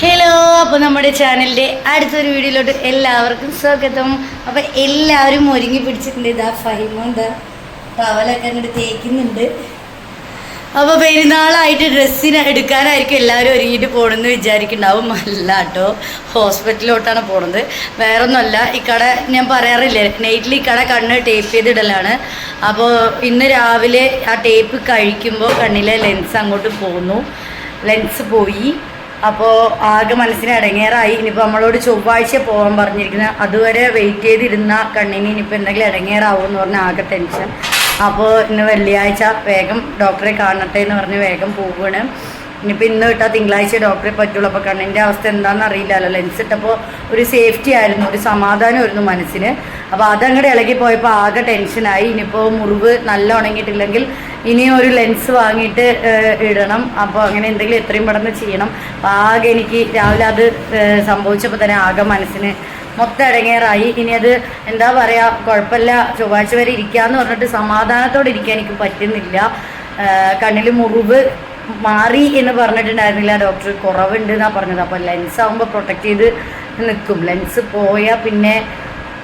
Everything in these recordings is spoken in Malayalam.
ഹലോ അപ്പോൾ നമ്മുടെ ചാനലിന്റെ അടുത്തൊരു വീഡിയോയിലോട്ട് എല്ലാവർക്കും സ്വാഗതം. അപ്പോൾ എല്ലാവരും ഒരുങ്ങി പിടിച്ചിട്ടുണ്ട്. ഇതാ ഫഹിമുണ്ട്. ടവലൊക്കെ അങ്ങോട്ട് തേക്കുന്നുണ്ട്. അപ്പോൾ പെരുന്നാളായിട്ട് ഡ്രസ്സിന് എടുക്കാനായിരിക്കും എല്ലാവരും ഒരുങ്ങിയിട്ട് പോകണമെന്ന് വിചാരിക്കുന്നുണ്ടാവും. അല്ല കേട്ടോ ഹോസ്പിറ്റലിലോട്ടാണ് പോണത്. വേറെ ഒന്നുമല്ല ഈ കട ഞാൻ പറയാറില്ലേ നൈറ്റിൽ ഈ കട കണ്ണ് ടേപ്പ് ചെയ്തിടലാണ്. അപ്പോൾ ഇന്ന് രാവിലെ ആ ടേപ്പ് കഴിക്കുമ്പോൾ കണ്ണിലെ ലെൻസ് അങ്ങോട്ട് പോന്നു. ലെൻസ് പോയി. അപ്പോൾ ആകെ മനസ്സിന് ഇടങ്ങേറായി. ഇനിയിപ്പോൾ നമ്മളോട് ചൊവ്വാഴ്ച പോകാൻ പറഞ്ഞിരിക്കുന്ന. അതുവരെ വെയിറ്റ് ചെയ്തിരുന്ന കണ്ണിന് ഇനിയിപ്പോൾ എന്തെങ്കിലും ഇടങ്ങേറാവും എന്ന് പറഞ്ഞ ആകെ ടെൻഷൻ അപ്പോൾ ഇന്ന് വെള്ളിയാഴ്ച വേഗം ഡോക്ടറെ കാണട്ടെ എന്ന് പറഞ്ഞ് വേഗം പോവുകയാണ് ഇനിയിപ്പോൾ ഇന്ന് വിട്ടാൽ തിങ്കളാഴ്ച ഡോക്ടറെ പറ്റുള്ളൂ. അപ്പോൾ കണ്ണിന്റെ അവസ്ഥ എന്താണെന്ന് അറിയില്ലല്ലോ. ലെൻസ് ഇട്ടപ്പോൾ ഒരു സേഫ്റ്റി ആയിരുന്നു ഒരു സമാധാനമായിരുന്നു മനസ്സിന്. അപ്പോൾ അതങ്ങടെ ഇളകി പോയപ്പോൾ ആകെ ടെൻഷനായി ഇനിയിപ്പോൾ മുറിവ് നല്ല ഉണങ്ങിയിട്ടില്ലെങ്കിൽ ഇനിയും ഒരു ലെൻസ് വാങ്ങിയിട്ട് ഇടണം. അപ്പോൾ അങ്ങനെ എന്തെങ്കിലും എത്രയും പെട്ടെന്ന് ചെയ്യണം. ആകെ എനിക്ക് രാവിലെ അത് സംഭവിച്ചപ്പോൾ തന്നെ ആകെ മനസ്സിന് മൊത്തം ഇടങ്ങേറായി. ഇനി അത് എന്താ പറയുക കുഴപ്പമില്ല. ചൊവ്വാഴ്ച വരെ ഇരിക്കാന്ന് പറഞ്ഞിട്ട് സമാധാനത്തോടെ ഇരിക്കാൻ എനിക്ക് പറ്റുന്നില്ല. കണ്ണിൽ മുറിവ് മാറി എന്ന് പറഞ്ഞിട്ടുണ്ടായിരുന്നില്ല. ഡോക്ടർ കുറവുണ്ട് എന്നാണ് പറഞ്ഞത്. അപ്പോൾ ലെൻസ് ആകുമ്പോൾ പ്രൊട്ടക്ട് ചെയ്ത് നിൽക്കും. ലെൻസ് പോയാൽ പിന്നെ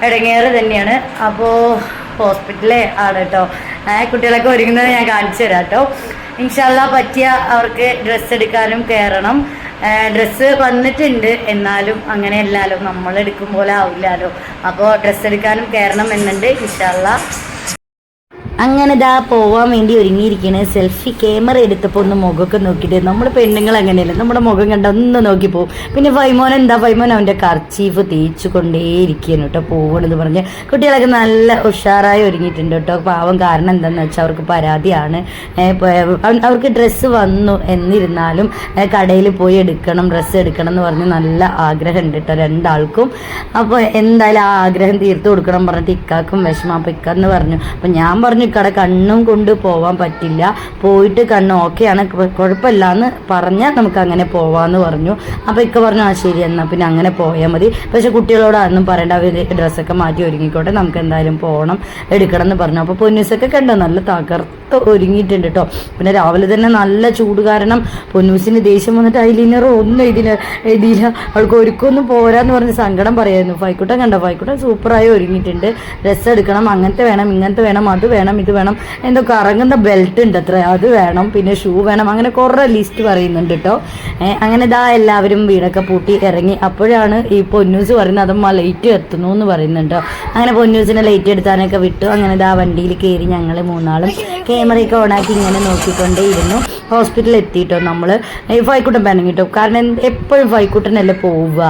ഇടങ്ങേറ് തന്നെയാണ്. അപ്പോൾ ഹോസ്പിറ്റലേ ആണ് കേട്ടോ കുട്ടികളൊക്കെ ഒരുങ്ങുന്നത് ഞാൻ കാണിച്ചു തരാം കേട്ടോ ഇൻഷാല്ല പറ്റിയ അവർക്ക് ഡ്രസ്സ് എടുക്കാനും കയറണം. ഡ്രസ്സ് വന്നിട്ടുണ്ട്. എന്നാലും അങ്ങനെ അല്ലാലോ നമ്മൾ എടുക്കും പോലെ ആവില്ലല്ലോ അപ്പോൾ ഡ്രസ്സ് എടുക്കാനും കയറണം എന്നുണ്ട് ഇൻഷാല്ല അങ്ങനെ ദാ പോവാൻ വേണ്ടി ഒരുങ്ങിയിരിക്കണ്. സെൽഫി ക്യാമറ എടുത്തപ്പോൾ ഒന്ന് മുഖമൊക്കെ നോക്കിയിട്ട് നമ്മുടെ പെണ്ണുങ്ങൾ അങ്ങനെയല്ല? നമ്മുടെ മുഖം കണ്ട ഒന്ന് നോക്കി പോകും പിന്നെ വൈമോൻ എന്താ? വൈമോൻ അവന്റെ കർച്ചീഫ് തേച്ചു കൊണ്ടേയിരിക്കുന്നു കേട്ടോ പോകണമെന്ന് പറഞ്ഞ്. കുട്ടികളൊക്കെ നല്ല ഉഷാറായി ഒരുങ്ങിയിട്ടുണ്ട് കേട്ടോ. പാവം കാരണം എന്താണെന്ന് വെച്ചാൽ അവർക്ക് പരാതിയാണ്. അവർക്ക് ഡ്രസ്സ് വന്നു എന്നിരുന്നാലും കടയിൽ പോയി എടുക്കണം ഡ്രസ്സ് എടുക്കണം എന്ന് പറഞ്ഞ് നല്ല ആഗ്രഹം ഉണ്ട് കേട്ടോ രണ്ടാൾക്കും. അപ്പോൾ എന്തായാലും ആ ആഗ്രഹം തീർത്തു കൊടുക്കണം പറഞ്ഞിട്ട് ഇക്കാക്കും വിഷമം. അപ്പോൾ ഇക്കാന്ന് പറഞ്ഞു. അപ്പോൾ ഞാൻ പറഞ്ഞു ഇക്കടെ കണ്ണും കൊണ്ട് പോവാൻ പറ്റില്ല. പോയിട്ട് കണ്ണ് ഓക്കെയാണ് കുഴപ്പമില്ല എന്ന് പറഞ്ഞാൽ നമുക്ക് അങ്ങനെ പോവാന്ന് പറഞ്ഞു. അപ്പോൾ ഇക്ക പറഞ്ഞു ആ ശരി എന്നാൽ പിന്നെ അങ്ങനെ പോയാൽ മതി. പക്ഷെ കുട്ടികളോട് അതൊന്നും പറയേണ്ട. അവർ ഡ്രസ്സൊക്കെ മാറ്റി ഒരുങ്ങിക്കോട്ടെ. നമുക്ക് എന്തായാലും പോകണം എടുക്കണം എന്ന് പറഞ്ഞു. അപ്പോൾ പൊന്നൂസൊക്കെ കണ്ടോ? നല്ല തകർത്ത് ഒരുങ്ങിയിട്ടുണ്ട് കേട്ടോ പിന്നെ രാവിലെ തന്നെ നല്ല ചൂട് കാരണം പൊന്നൂസിന് ദേഷ്യം വന്നിട്ട് ഐലൈനർ ഒന്നും ഇതിന് എഴുതിയില്ല. അവൾക്ക് ഒരുക്കൊന്നും പോരാന്ന് പറഞ്ഞ് സങ്കടം പറയായിരുന്നു. ഫൈക്കുട്ടൻ കണ്ടോ? ഫൈക്കുട്ടൻ സൂപ്പറായി ഒരുങ്ങിയിട്ടുണ്ട്. ഡ്രസ്സ് എടുക്കണം. അങ്ങനത്തെ വേണം ഇങ്ങനത്തെ വേണം അത് വേണം ഇത് വേണം. എന്തോ കറങ്ങുന്ന ബെൽറ്റ് ഉണ്ട് അത്ര അത് വേണം. പിന്നെ ഷൂ വേണം. അങ്ങനെ കുറേ ലിസ്റ്റ് പറയുന്നുണ്ട് കേട്ടോ അങ്ങനെ ഇതാ എല്ലാവരും വീടൊക്കെ പൂട്ടി ഇറങ്ങി. അപ്പോഴാണ് ഈ പൊന്നൂസ് പറയുന്നത് അതമ്മ ലൈറ്റ് എത്തുന്നു എന്ന് പറയുന്നുണ്ടോ അങ്ങനെ പൊന്നൂസിനെ ലൈറ്റ് എടുത്താനൊക്കെ വിട്ടു. അങ്ങനെ ഇതാ വണ്ടിയിൽ കയറി ഞങ്ങൾ മൂന്നാളും ക്യാമറയൊക്കെ ഓണാക്കി ഇങ്ങനെ നോക്കിക്കൊണ്ടേ ഇരുന്നു ഹോസ്പിറ്റലിൽ എത്തിയിട്ടോ നമ്മൾ ഫൈക്കുട്ടൻ പനങ്ങിട്ടോ കാരണം എപ്പോഴും ഫൈക്കുട്ടനല്ലേ പോവുക.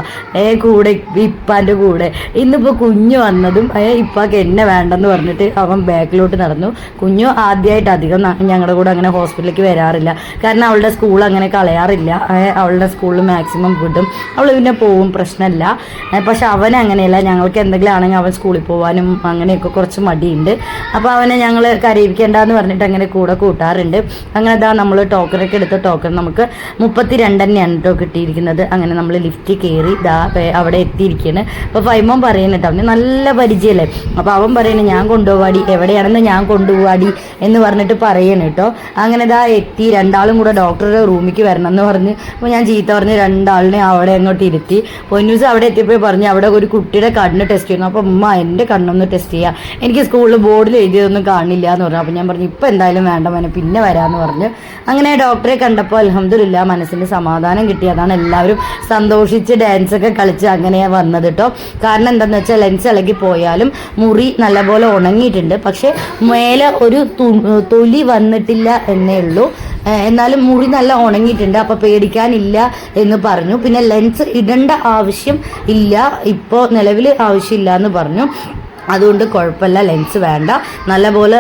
കൂടെ ഇപ്പാന്റെ കൂടെ. ഇന്നിപ്പോൾ കുഞ്ഞു വന്നതും ഇപ്പാക്ക് എന്നെ വേണ്ടെന്ന് പറഞ്ഞിട്ട് അവൻ ബാക്കിലോട്ട് നടന്നു. കുഞ്ഞു ആദ്യമായിട്ട് അധികം ഞങ്ങളുടെ കൂടെ അങ്ങനെ ഹോസ്പിറ്റലിലേക്ക് വരാറില്ല. കാരണം അവളുടെ സ്കൂൾ അങ്ങനെ കളയാറില്ല. അവളുടെ സ്കൂളിൽ മാക്സിമം വിടും. അവൾ പിന്നെ പോവും പ്രശ്നമല്ല പക്ഷെ അവൻ അങ്ങനെയല്ല. ഞങ്ങൾക്ക് എന്തെങ്കിലും ആണെങ്കിൽ അവൻ സ്കൂളിൽ പോകാനും അങ്ങനെയൊക്കെ കുറച്ച് മടിയുണ്ട്. അപ്പോൾ അവനെ ഞങ്ങൾ കരയിപ്പിക്കേണ്ടെന്ന് പറഞ്ഞിട്ട് അങ്ങനെ കൂടെ കൂട്ടാറുണ്ട്. അങ്ങനെ ഇതാ നമ്മൾ ടോക്കറൊക്കെ എടുത്ത ടോക്കൺ നമുക്ക് മുപ്പത്തി രണ്ട് തന്നെയാണ് കേട്ടോ കിട്ടിയിരിക്കുന്നത്. അങ്ങനെ നമ്മൾ ലിഫ്റ്റ് കയറി ഇതാ അവിടെ എത്തിയിരിക്കുകയാണ് അപ്പോൾ ഫൈമോൻ കേട്ടോ അവന് നല്ല പരിചയമല്ലേ അപ്പോൾ അവൻ പറയുന്നത് ഞാൻ കൊണ്ടുപോവാടി എവിടെയാണെന്ന് ഞാൻ കൊണ്ടുപോവാടി എന്ന് പറഞ്ഞിട്ട് പറയണം കേട്ടോ അങ്ങനെ ഇതാ എത്തി രണ്ടാളും കൂടെ ഡോക്ടറുടെ റൂമിലേക്ക് വരണം എന്ന് പറഞ്ഞ്. അപ്പോൾ ഞാൻ ചീത്ത പറഞ്ഞ് രണ്ടാളിനെ അവിടെ അങ്ങോട്ട് ഇരുത്തി. പൊന്നൂസ് അവിടെ എത്തിയപ്പോൾ പറഞ്ഞു അവിടെ ഒരു കുട്ടിയുടെ കണ്ണ് ടെസ്റ്റ് ചെയ്യുന്നു. അപ്പോൾ ഉമ്മ എന്റെ കണ്ണൊന്ന് ടെസ്റ്റ് ചെയ്യുക എനിക്ക് സ്കൂളിൽ ബോർഡിൽ എഴുതിയതൊന്നും കാണില്ല എന്ന് പറഞ്ഞു. അപ്പോൾ ഞാൻ പറഞ്ഞു ഇപ്പം എന്തായാലും വേണ്ട മോനെ പിന്നെ വരാമെന്ന് പറഞ്ഞു. അങ്ങനെ ഡോക്ടറെ കണ്ടപ്പോൾ അലഹമില്ല മനസ്സിന് സമാധാനം കിട്ടി. അതാണ് എല്ലാവരും സന്തോഷിച്ച് ഡാൻസ് ഒക്കെ കളിച്ച് അങ്ങനെ വന്നത് കേട്ടോ കാരണം എന്താണെന്ന് വെച്ചാൽ ലെൻസ് ഇളകി പോയാലും മുറി നല്ലപോലെ ഉണങ്ങിയിട്ടുണ്ട്. പക്ഷേ മേലെ ഒരു തൊലി വന്നിട്ടില്ല എന്നേ ഉള്ളൂ. എന്നാലും മുറി നല്ല ഉണങ്ങിയിട്ടുണ്ട്. അപ്പോൾ പേടിക്കാനില്ല എന്ന് പറഞ്ഞു. പിന്നെ ലെൻസ് ഇടേണ്ട ആവശ്യം ഇല്ല. ഇപ്പോൾ നിലവിൽ ആവശ്യമില്ല എന്ന് പറഞ്ഞു. അതുകൊണ്ട് കുഴപ്പമില്ല ലെൻസ് വേണ്ട. നല്ലപോലെ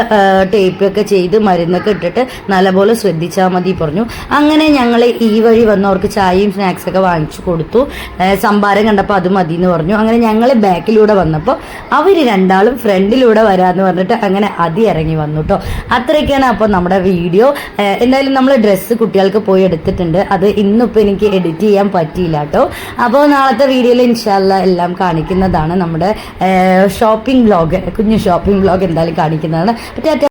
ടേപ്പൊക്കെ ചെയ്ത് മരുന്നൊക്കെ ഇട്ടിട്ട് നല്ലപോലെ ശ്രദ്ധിച്ചാൽ മതി പറഞ്ഞു. അങ്ങനെ ഞങ്ങൾ ഈ വഴി വന്നവർക്ക് ചായയും സ്നാക്സൊക്കെ വാങ്ങിച്ചു കൊടുത്തു. സംഭാരം കണ്ടപ്പോൾ അത് മതി എന്ന് പറഞ്ഞു. അങ്ങനെ ഞങ്ങൾ ബാക്കിലൂടെ വന്നപ്പോൾ അവർ രണ്ടാളും ഫ്രണ്ടിലൂടെ വരാമെന്ന് പറഞ്ഞിട്ട് അങ്ങനെ അതി ഇറങ്ങി വന്നു കേട്ടോ അത്രയൊക്കെയാണ് അപ്പോൾ നമ്മുടെ വീഡിയോ. എന്തായാലും നമ്മൾ ഡ്രസ്സ് കുട്ടികൾക്ക് പോയി എടുത്തിട്ടുണ്ട്. അത് ഇന്നിപ്പോൾ എനിക്ക് എഡിറ്റ് ചെയ്യാൻ പറ്റിയില്ല കേട്ടോ അപ്പോൾ നാളത്തെ വീഡിയോയിൽ ഇൻഷാല്ല എല്ലാം കാണിക്കുന്നതാണ് നമ്മുടെ ഷോപ്പിംഗ് വ്ലോഗ് കുഞ്ഞു ഷോപ്പിംഗ് ബ്ലോഗ് എന്തായാലും കാണിക്കുന്നതാണ്.